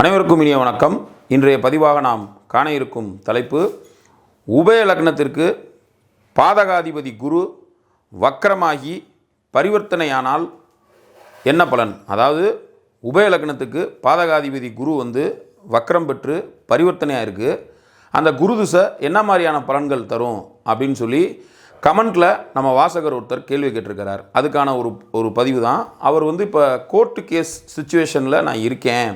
அனைவருக்கும் இனிய வணக்கம். இன்றைய பதிவாக நாம் காண இருக்கும் தலைப்பு உபய லக்னத்திற்கு பாதகாதிபதி குரு வக்கரமாகி பரிவர்த்தனையானால் என்ன பலன்? அதாவது உபய லக்னத்துக்கு பாதகாதிபதி குரு வந்து வக்கரம் பெற்று பரிவர்த்தனையாக இருக்குது அந்த குரு திசை என்ன மாதிரியான பலன்கள் தரும் அப்படின்னு சொல்லி கமெண்ட்டில் நம்ம வாசகர் ஒருத்தர் கேள்வி கேட்டிருக்கிறார். அதுக்கான ஒரு ஒரு பதிவு தான். அவர் வந்து இப்போ கோர்ட்டு கேஸ் சுச்சுவேஷனில் நான் இருக்கேன்.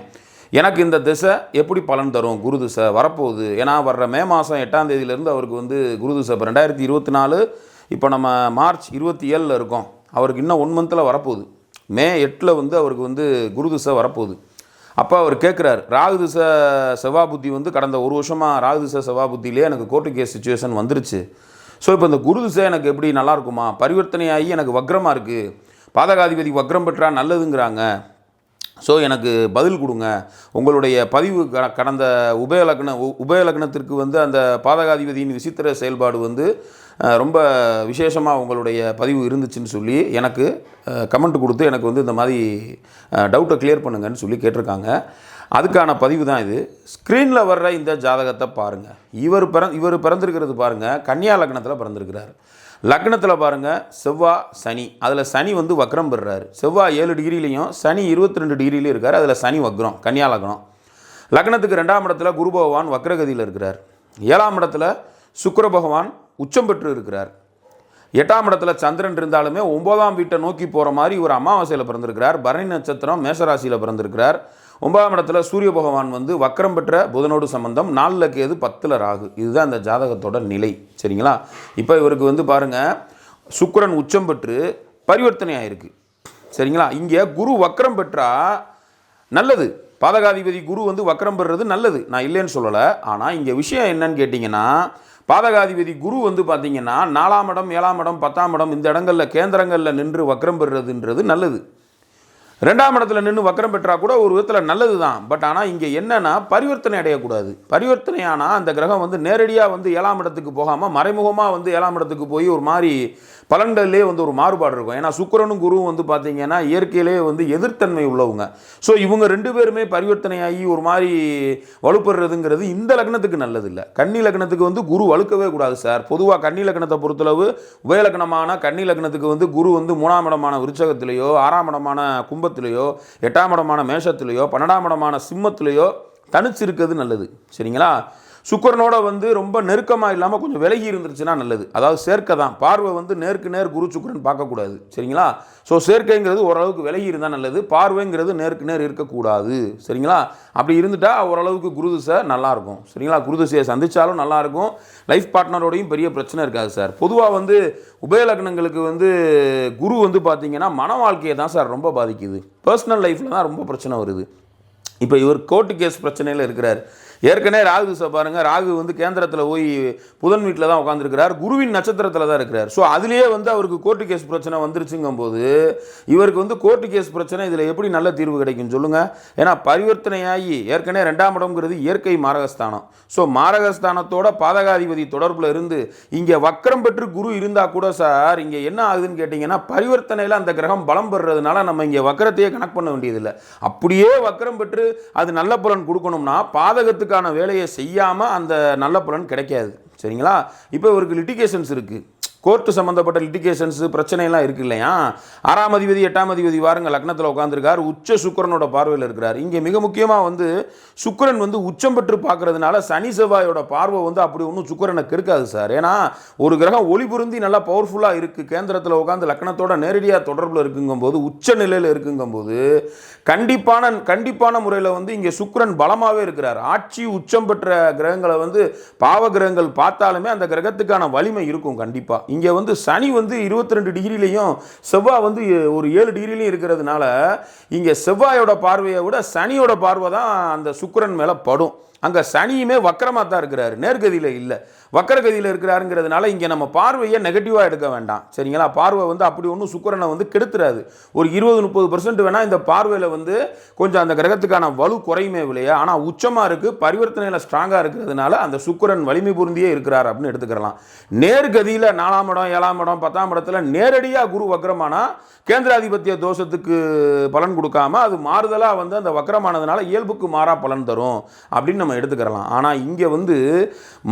எனக்கு இந்த திசை எப்படி பலன் தரும்? குரு திசை வரப்போகுது. ஏன்னா வர்ற மே மாதம் எட்டாம் தேதியிலேருந்து அவருக்கு வந்து குரு திசை. இப்போ ரெண்டாயிரத்தி இருபத்தி நாலு இப்போ நம்ம மார்ச் இருபத்தி ஏழில் இருக்கோம். அவருக்கு இன்னும் ஒன் மந்தில் வரப்போகுது. மே எட்டில் வந்து அவருக்கு வந்து குரு திசை வரப்போகுது. அப்போ அவர் கேட்குறாரு ராகு திசை செவ்வாய் புத்தி வந்து கடந்த ஒரு வருஷமாக ராகு திசை செவ்வாய் புத்தியிலே எனக்கு கோர்ட்டு கேஸ் சுச்சுவேஷன் வந்துருச்சு. ஸோ இப்போ இந்த குரு திசை எனக்கு எப்படி நல்லா இருக்குமா? பரிவர்த்தனையாகி எனக்கு வக்ரமாக இருக்குது பாதகாதிபதி வக்ரம் பெற்றா நல்லதுங்கிறாங்க. ஸோ எனக்கு பதில் கொடுங்க. உங்களுடைய பதிவு க கடந்த உபயலக்ன உ- உபயலக்னத்திற்கு வந்து அந்த பாதகாதிபதியின் விசித்திர செயல்பாடு வந்து ரொம்ப விசேஷமாக உங்களுடைய பதிவு இருந்துச்சுன்னு சொல்லி எனக்கு கமெண்ட் கொடுத்து எனக்கு வந்து இந்த மாதிரி டவுட்டை கிளியர் பண்ணுங்கன்னு சொல்லி கேட்டிருக்காங்க. அதுக்கான பதிவு தான் இது. ஸ்க்ரீனில் வர்ற இந்த ஜாதகத்தை பாருங்கள் இவர் பிற இவர் பிறந்திருக்கிறது பாருங்கள் கன்னியா லக்னத்தில் பிறந்திருக்கிறார். லக்னத்தில் பாருங்கள் செவ்வாய் சனி. அதில் சனி வந்து வக்ரம் பெறுறாரு. செவ்வாய் ஏழு டிகிரிலையும் சனி இருபத்தி ரெண்டு டிகிரிலையும் இருக்கார். அதில் சனி வக்ரம் கன்னியா லக்னம். லக்னத்துக்கு ரெண்டாம் இடத்துல குரு பகவான் வக்ரகதியில் இருக்கிறார். ஏழாம் இடத்துல சுக்கர பகவான் உச்சம் பெற்று இருக்கிறார். எட்டாம் இடத்துல சந்திரன் இருந்தாலுமே ஒன்பதாம் வீட்டை நோக்கி போகிற மாதிரி இவர் அமாவாசையில் பிறந்திருக்கிறார். பரணி நட்சத்திரம் மேசராசியில் பிறந்திருக்கிறார். ஒன்பதாம் இடத்துல சூரிய பகவான் வந்து வக்கரம் பெற்ற புதனோடு சம்பந்தம் நாலில் கேது பத்தில் ராகு. இதுதான் அந்த ஜாதகத்தோட நிலை. சரிங்களா? இப்போ இவருக்கு வந்து பாருங்கள் சுக்கரன் உச்சம் பெற்று பரிவர்த்தனை ஆயிருக்கு சரிங்களா? இங்கே குரு வக்கரம் பெற்றா நல்லது. பாதகாதிபதி குரு வந்து வக்கரம் பெறுறது நல்லது. நான் இல்லைன்னு சொல்லலை. ஆனால் இங்கே விஷயம் என்னன்னு கேட்டிங்கன்னா பாதகாதிபதி குரு வந்து பார்த்திங்கன்னா நாலாம் இடம் ஏழாம் இடம் பத்தாம் இடம் இந்த இடங்களில் கேந்திரங்களில் நின்று வக்கரம் பெறுறதுன்றது நல்லது. ரெண்டாம் இடத்துல நின்று வக்கரம் பெற்றால் கூட ஒரு விதத்தில் நல்லது தான் பட் ஆனால் இங்கே என்னென்னா பரிவர்த்தனை அடையக்கூடாது. பரிவர்த்தனை ஆனால் அந்த கிரகம் வந்து நேரடியாக வந்து ஏழாம் இடத்துக்கு போகாமல் மறைமுகமாக வந்து ஏழாம் இடத்துக்கு போய் ஒரு மாதிரி பலன்களிலே வந்து ஒரு மாறுபாடு இருக்கும். ஏன்னா சுக்கிரனும் குருவும் வந்து பார்த்தீங்கன்னா இயற்கையிலே வந்து எதிர்த்தன்மை உள்ளவங்க. ஸோ இவங்க ரெண்டு பேருமே பரிவர்த்தனையாகி ஒரு மாதிரி வலுப்படுறதுங்கிறது இந்த லக்னத்துக்கு நல்லது இல்லை கன்னி லக்னத்துக்கு வந்து குரு வலுக்கவே கூடாது சார். பொதுவாக கன்னி லக்னத்தை பொறுத்தளவு உபயலக்னமான கன்னி லக்னத்துக்கு வந்து குரு வந்து மூணாம் இடமான விருச்சகத்திலேயோ ஆறாம் இடமான கும்பத்திலேயோ எட்டாம் இடமான மேஷத்திலேயோ பன்னெண்டாம் இடமான சிம்மத்திலேயோ தனிச்சு இருக்கிறது நல்லது. சரிங்களா? சுக்கரனோட வந்து ரொம்ப நெருக்கமாக இல்லாமல் கொஞ்சம் விலகி இருந்துருச்சுன்னா நல்லது. அதாவது சேர்க்கை தான். பார்வை வந்து நேருக்கு நேர் குரு சுக்கரன் பார்க்கக்கூடாது. சரிங்களா? ஸோ சேர்க்கைங்கிறது ஓரளவுக்கு விலகி இருந்தால் நல்லது. பார்வைங்கிறது நேருக்கு நேர் இருக்கக்கூடாது. சரிங்களா? அப்படி இருந்துட்டா ஓரளவுக்கு குருதிசை நல்லாயிருக்கும். சரிங்களா? குருதிசையை சந்தித்தாலும் நல்லாயிருக்கும். லைஃப் பார்ட்னரோடையும் பெரிய பிரச்சனை இருக்காது சார். பொதுவாக வந்து உபயலக்னங்களுக்கு வந்து குரு வந்து பார்த்தீங்கன்னா மன வாழ்க்கையை தான் சார் ரொம்ப பாதிக்குது. பர்சனல் லைஃப்பில் தான் ரொம்ப பிரச்சனை வருது. இப்போ இவர் கோர்ட்டு கேஸ் பிரச்சனையில் இருக்கிறார். ஏற்கனவே ராகு திசை பாருங்க ராகு வந்து கேந்திரத்தில் போய் புதன் வீட்டில் தான் உட்காந்துருக்கிறார் குருவின் நட்சத்திரத்தில் தான் இருக்கிறார். ஸோ அதுலேயே வந்து அவருக்கு கோர்ட்டு கேஸ் பிரச்சனை வந்துருச்சுங்கும் போது இவருக்கு வந்து கோர்ட்டு கேஸ் பிரச்சனை இதில் எப்படி நல்ல தீர்வு கிடைக்கும் சொல்லுங்கள் ஏன்னா பரிவர்த்தனையாகி ஏற்கனவே ரெண்டாம் இடம்ங்கிறது இயற்கை மாரகஸ்தானம். ஸோ மாரகஸ்தானத்தோட பாதகாதிபதி தொடர்பில் இருந்து இங்கே வக்கரம் பெற்று குரு இருந்தால் கூட சார் இங்கே என்ன ஆகுதுன்னு கேட்டிங்கன்னா பரிவர்த்தனையில் அந்த கிரகம் பலம் பெறுறதுனால நம்ம இங்கே வக்கரத்தையே கனெக்ட் பண்ண வேண்டியதில்லை. அப்படியே வக்கரம் பெற்று அது நல்ல பலன் கொடுக்கணும்னா பாதகத்துக்கு பாதகத்துக்கான வேலையை செய்யாமல் அந்த நல்ல பலன் கிடைக்காது. சரிங்களா? இப்போ இவருக்கு லிட்டிகேஷன்ஸ் இருக்குது கோர்ட்டு சம்மந்தப்பட்ட லிட்டிகேஷன்ஸ் பிரச்சனையெல்லாம் இருக்கு இல்லையா? ஆறாம் அதிபதி எட்டாம் அதிபதி வாருங்க லக்னத்தில் உட்காந்துருக்கார் உச்ச சுக்கரனோட பார்வையில் இருக்கிறார். இங்கே மிக முக்கியமாக வந்து சுக்கரன் வந்து உச்சம் பெற்று பார்க்கறதுனால சனி செவ்வாயோட பார்வை வந்து அப்படி ஒன்றும் சுக்கரனை கெடுக்காது சார். ஏன்னா ஒரு கிரகம் ஒளி பொருந்தி நல்லா பவர்ஃபுல்லாக இருக்குது கேந்திரத்தில் உட்காந்து லக்னத்தோட நேரடியாக தொடர்பில் இருக்குங்கும்போது உச்ச நிலையில் இருக்குங்கும்போது கண்டிப்பான கண்டிப்பான முறையில் வந்து இங்கே சுக்கரன் பலமாகவே இருக்கிறார். ஆட்சி உச்சம் பெற்ற கிரகங்களை வந்து பாவ கிரகங்கள் பார்த்தாலுமே அந்த கிரகத்துக்கான வலிமை இருக்கும் கண்டிப்பாக இங்கே வந்து சனி வந்து இருபத்தி ரெண்டு டிகிரிலையும் செவ்வாய் வந்து ஒரு ஏழு டிகிரிலையும் இருக்கிறதுனால இங்கே செவ்வாயோட பார்வையை விட சனியோட பார்வை தான் அந்த சுக்கரன் மேலே படும். அங்கே சனியுமே வக்கரமாக தான் இருக்கிறாரு. நேர்கதியில் இல்லை. வக்கரகதியில் இருக்கிறாருங்கிறதுனால இங்கே நம்ம பார்வையை நெகட்டிவாக எடுக்க வேண்டாம். சரிங்களா? பார்வை வந்து அப்படி ஒன்றும் சுக்கரனை வந்து கெடுத்துறாது. ஒரு இருபது முப்பது பர்சன்ட் வேணால் இந்த பார்வையில் வந்து கொஞ்சம் அந்த கிரகத்துக்கான வலு குறையுமே இல்லையா ஆனால் உச்சமாக இருக்குது பரிவர்த்தனையில் ஸ்ட்ராங்காக இருக்கிறதுனால அந்த சுக்கிரன் வலிமை பொருந்தியே இருக்கிறார் அப்படின்னு எடுத்துக்கிறலாம் நேர்கதியில் நாலாம் இடம் ஏழாம் இடம் பத்தாம் இடத்துல நேரடியாக குரு வக்ரமானா கேந்திராதிபத்திய தோஷத்துக்கு பலன் கொடுக்காம அது மாறுதலாக வந்து அந்த வக்கரமானதுனால இயல்புக்கு மாறா பலன் தரும் அப்படின்னு நம்ம எடுத்துக்கிறலாம். ஆனால் இங்கே வந்து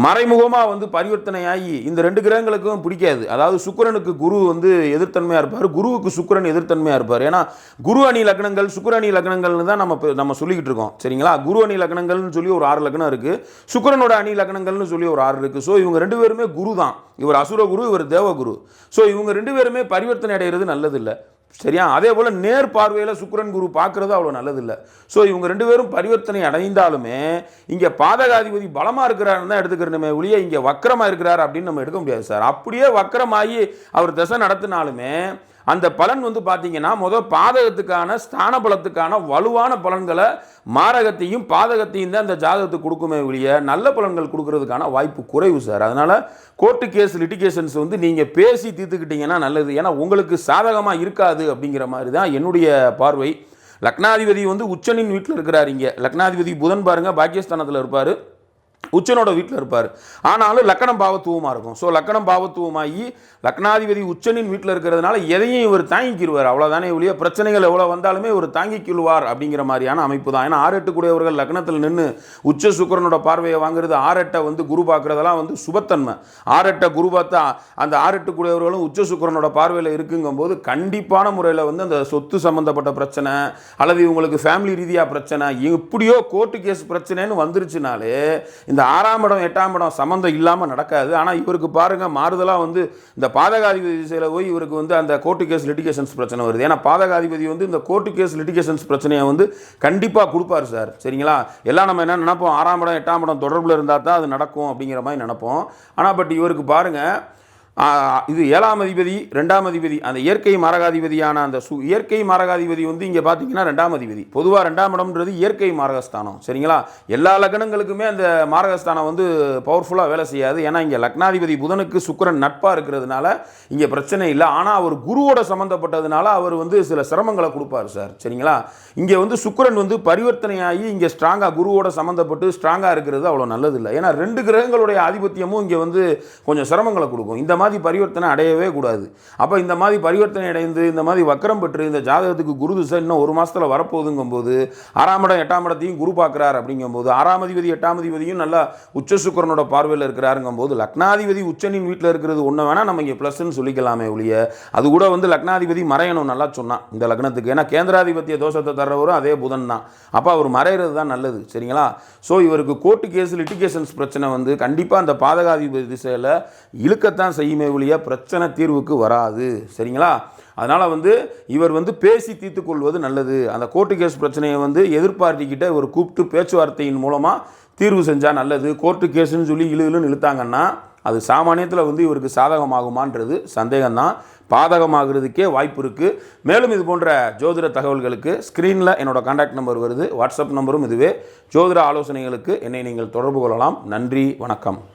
மறைமுகமாக வந்து பரிவர்த்தனையாகி இந்த ரெண்டு கிரகங்களுக்கும் பிடிக்காது. அதாவது சுக்கரனுக்கு குரு வந்து எதிர்த்தன்மையாக இருப்பார். குருவுக்கு சுக்கிரன் எதிர்த்தன்மையாக இருப்பார். ஏன்னா குரு அணி லக்னங்கள் சுக்கர அணி லக்னங்கள்னு தான் நம்ம நம்ம சொல்லிக்கிட்டு இருக்கோம். சரிங்களா? குரு அணி லக்னங்கள்னு சொல்லி ஒரு ஆறு லக்னம் இருக்குது சுக்கிரனோட அணி லக்னங்கள்னு சொல்லி ஒரு ஆறு இருக்குது ஸோ இவங்க ரெண்டு பேருமே குரு தான் இவர் அசுர குரு இவர் தேவகுரு. ஸோ இவங்க ரெண்டு பேருமே பரிவர்த்தனை அடைகிறது நல்லதில்லை. சரியா? அதே போல் நேர் பார்வையில் சுக்கரன் குரு பார்க்குறது அவ்வளோ நல்லதில்லை. ஸோ இவங்க ரெண்டு பேரும் பரிவர்த்தனை அடைந்தாலுமே இங்கே பாதகாதிபதி பலமாக இருக்கிறாருன்னு தான் எடுத்துக்கிறணுமே ஒழிய இங்கே வக்கரமாக இருக்கிறார் அப்படின்னு நம்ம எடுக்க முடியாது சார். அப்படியே வக்கரமாகி அவர் திசை நடத்தினாலுமே அந்த பலன் வந்து பார்த்தீங்கன்னா முதல் பாதகத்துக்கான ஸ்தான பலத்துக்கான வலுவான பலன்களை மாரகத்தையும் பாதகத்தையும் தான் இந்த ஜாதகத்துக்கு கொடுக்குமே ஒழிய நல்ல பலன்கள் கொடுக்கறதுக்கான வாய்ப்பு குறைவு சார். அதனால் கோர்ட்டு கேஸ் லிட்டிகேஷன்ஸ் வந்து நீங்கள் பேசி தீர்த்துக்கிட்டீங்கன்னா நல்லது. ஏன்னா உங்களுக்கு சாதகமாக இருக்காது அப்படிங்கிற மாதிரி தான் என்னுடைய பார்வை. லக்னாதிபதி வந்து உச்சனின் வீட்டில் இருக்கிறார் இங்கே. லக்னாதிபதி புதன் பாருங்க பாக்கியஸ்தானத்தில் இருப்பார். உச்சனோட வீட்டில் இருப்பார். ஆனாலும் லக்கணம் பாவத்துவமாக இருக்கும். ஸோ லக்கணம் பாவத்துவமாகி லக்னாதிபதி உச்சனின் வீட்டில் இருக்கிறதுனால எதையும் இவர் தாங்கிக்கிடுவார் அவ்வளோதானே ஒழிய பிரச்சனைகள் எவ்வளோ வந்தாலுமே இவர் தாங்கிக்கிடுவார் அப்படிங்கிற மாதிரியான அமைப்பு தான். ஏன்னா ஆறு கூடியவர்கள் லக்னத்தில் நின்று உச்ச சுக்கிரனோட பார்வையை வாங்குறது ஆரெட்டை வந்து குரு பார்க்குறதெல்லாம் வந்து சுபத்தன்மை. ஆரெட்டை குரு பார்த்தா அந்த ஆரெட்டு கூடியவர்களும் உச்ச சுக்கிரனோட பார்வையில் இருக்குங்கும்போது கண்டிப்பான முறையில் வந்து அந்த சொத்து சம்மந்தப்பட்ட பிரச்சனை அல்லது இவங்களுக்கு ஃபேமிலி ரீதியாக பிரச்சனை எப்படியோ கோர்ட்டு கேஸ் பிரச்சனைன்னு வந்துருச்சுனாலே இந்த ஆறாம் இடம் எட்டாம் இடம் சம்மந்தம் இல்லாமல் நடக்காது. ஆனால் இவருக்கு பாருங்கள் மாறுதலாக வந்து இந்த பாதகாதிபதி திசையில் போய் இவருக்கு வந்து அந்த கோர்ட்டு கேஸ் லிட்டிகேஷன்ஸ் பிரச்சனை வருது. ஏன்னா பாதகாதிபதி வந்து இந்த கோர்ட்டு கேஸ் லிட்டிகேஷன்ஸ் பிரச்சனையை வந்து கண்டிப்பாக கொடுப்பாரு சார். சரிங்களா? எல்லாம் நம்ம என்ன நினைப்போம்? ஆறாம் இடம் எட்டாம் இடம் தொடர்பில் இருந்தால் தான் அது நடக்கும் அப்படிங்கிற மாதிரி நினைப்போம். ஆனால் பட் இவருக்கு பாருங்கள் இது ஏழாம் அதிபதி ரெண்டாம் அதிபதி அந்த இயற்கை மாரகாதிபதியான அந்த சு இயற்கை மாரகாதிபதி வந்து இங்கே பார்த்தீங்கன்னா ரெண்டாம் அதிபதி. பொதுவாக ரெண்டாம் இடம்ன்றது இயற்கை மாரகஸ்தானம் சரிங்களா? எல்லா லக்னங்களுக்குமே அந்த மாரகஸ்தானம் வந்து பவர்ஃபுல்லாக வேலை செய்யாது. ஏன்னா இங்கே லக்னாதிபதி புதனுக்கு சுக்கிரன் நட்பாக இருக்கிறதுனால இங்கே பிரச்சனை இல்லை. ஆனால் அவர் குருவோட சம்மந்தப்பட்டதுனால அவர் வந்து சில சிரமங்களை கொடுப்பார் சார் சரிங்களா? இங்கே வந்து சுக்கரன் வந்து பரிவர்த்தனையாகி இங்கே ஸ்ட்ராங்காக குருவோட சம்மந்தப்பட்டு ஸ்ட்ராங்காக இருக்கிறது அவ்வளோ நல்லதில்லை. ஏன்னா ரெண்டு கிரகங்களுடைய ஆதிபத்தியமும் இங்கே வந்து கொஞ்சம் சிரமங்களை கொடுக்கும். இந்த மாதிரி பரிவர்த்தனை அடையவே கூடாது. அப்போ இந்த மாதிரி பரிவர்த்தனை அடைந்து இந்த மாதிரி வக்கரம் பெற்று இந்த ஜாதகத்துக்கு குரு திசை இன்னும் ஒரு மாசத்துல வரப்போகுதுங்கும்போது ஆறாம் இடம் எட்டாம் இடத்தையும் குரு பார்க்குறார் அப்படிங்கும்போது ஆறாம் அதிபதி எட்டாம் அதிபதியும் நல்லா உச்ச சுக்கரனோட பார்வையில் இருக்கிறாருங்கும்போது லக்னாதிபதி உச்சனின் வீட்டில் இருக்கிறது ஒன்று வேணால் நம்ம இங்கே ப்ளஸ்ன்னு சொல்லிக்கலாமே ஒழிய அது கூட வந்து லக்னாதிபதி மறையணும் நல்லா சொன்னான் இந்த லக்னத்துக்கு. ஏன்னா கேந்திராதிபத்திய தோஷத்தை தர்றவரும் அதே புதன் தான். அப்போ அவர் மறையிறது தான் நல்லது சரிங்களா? ஸோ இவருக்கு கோர்ட்டு கேஸ் லிட்டிகேஷன்ஸ் பிரச்சனை வந்து கண்டிப்பாக அந்த பாதகாதிபதி திசையில் இழுக்கத்தான் செய்யும். ஒழிய பிரச்சனை தீர்வுக்கு வராது. சரிங்களா? அதனால் வந்து இவர் வந்து பேசி தீர்த்து கொள்வது நல்லது. அந்த கோர்ட்டு கேஸ் பிரச்சனையை வந்து எதிர்பார்ட்டிக்கிட்ட இவர் கூப்பிட்டு பேச்சுவார்த்தையின் மூலமாக தீர்வு செஞ்சால் நல்லது. கோர்ட்டு கேஸுன்னு சொல்லி இழு இழுன்னு இழுத்தாங்கன்னா அது சாமானியத்தில் வந்து இவருக்கு சாதகமாகுமான்றது சந்தேகம்தான். பாதகமாகிறதுக்கே வாய்ப்பு இருக்குது மேலும் இது போன்ற ஜோதிட தகவல்களுக்கு ஸ்க்ரீனில் என்னோட காண்டாக்ட் நம்பர் வருது. வாட்ஸ்அப் நம்பரும் இதுவே. ஜோதிட ஆலோசனைகளுக்கு என்னை நீங்கள் தொடர்பு கொள்ளலாம். நன்றி. வணக்கம்.